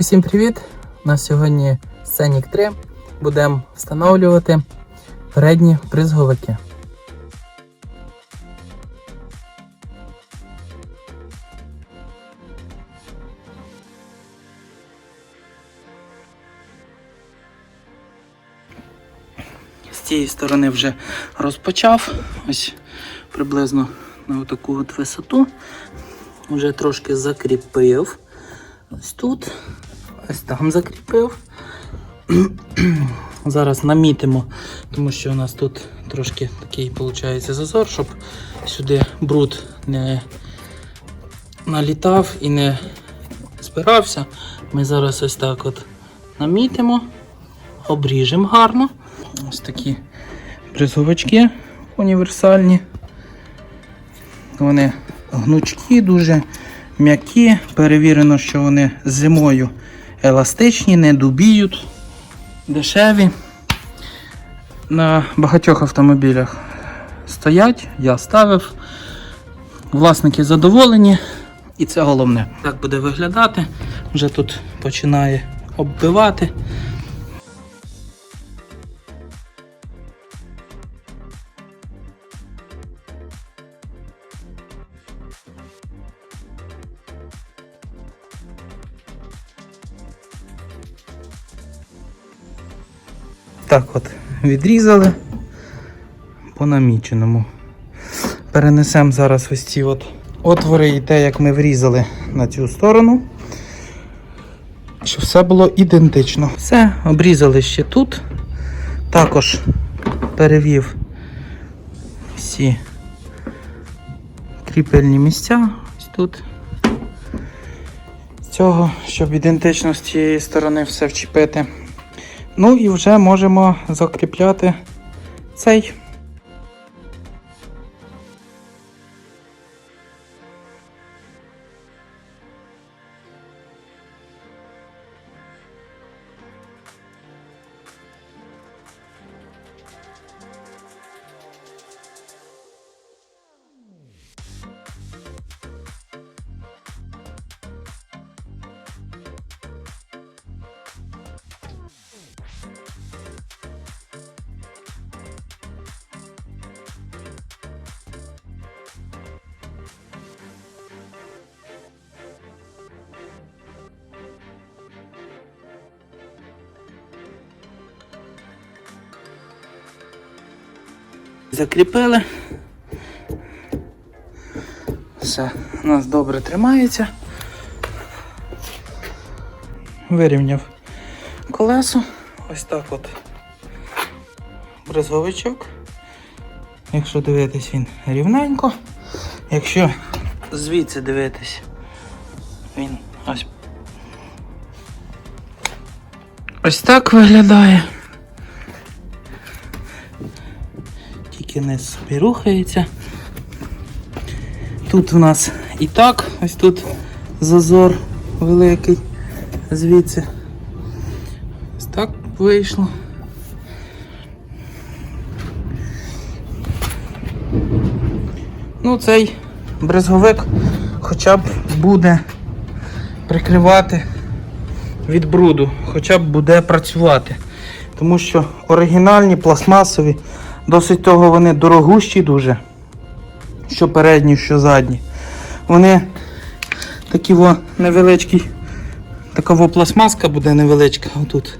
Усім привіт! У нас сьогодні Scenic 3. Будемо встановлювати передні бризговики. З цієї сторони вже розпочав. Ось приблизно на таку от висоту. Вже трошки закріпив. Ось тут. Ось там закріпив. Зараз намітимо, тому що у нас тут трошки такий виходить зазор, щоб сюди бруд не налітав і не збирався. Ми зараз ось так от намітимо, обріжемо гарно. Ось такі бризовички універсальні. Вони гнучкі, дуже м'які. Перевірено, що вони зимою еластичні, не дубіють, дешеві. На багатьох автомобілях стоять, я ставив. Власники задоволені, і це головне. Так буде виглядати. Вже тут починає оббивати. Так от, відрізали по наміченому. Перенесемо зараз ось ці от отвори і те, як ми врізали на цю сторону. Щоб все було ідентично. Все, обрізали ще тут. Також перевів всі кріпельні місця. Ось тут. З цього, щоб ідентично з цієї сторони все вчепити. Ну і вже можемо закріпляти цей. Закріпили. Все, у нас добре тримається. Вирівняв колесо. Ось так от бризовичок. Якщо дивитись, він рівненько. Якщо звідси дивитись, він ось ось так виглядає. Тільки низ собі рухається. Тут у нас і так, ось тут зазор великий звідси. Ось так вийшло. Ну, цей брезговик хоча б буде прикривати від бруду, хоча б буде працювати. Тому що оригінальні пластмасові, досить того вони дорогущі дуже. Що передні, що задні. Вони такі во невеличкі. Така во пластмаска буде невеличка отут.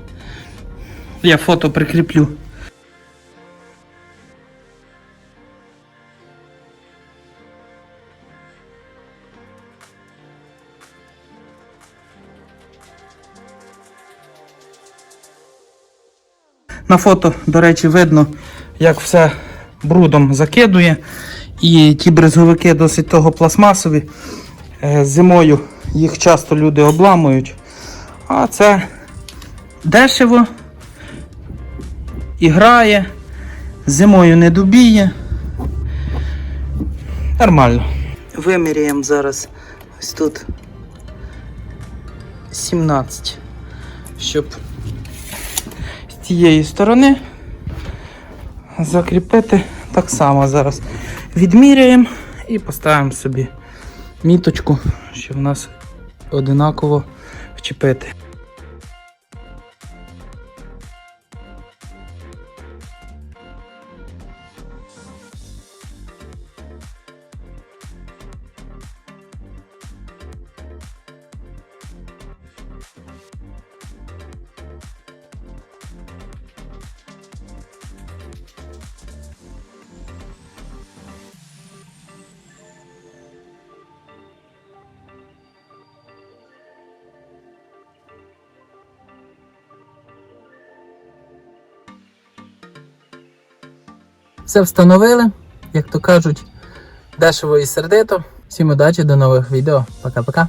Я фото прикріплю. На фото, до речі, видно, як все брудом закидує. І ті брезговики досить того пластмасові. Е, Зимою їх часто люди обламують. А це дешево і грає, зимою не дубіє. Нормально. Виміряємо зараз ось тут 17, щоб з цієї сторони закріпити так само зараз. Відміряємо і поставимо собі міточку, щоб в нас одинаково вчепити. Все встановили, як то кажуть, дешево і сердито. Всім удачі, до нових відео. Пока-пока.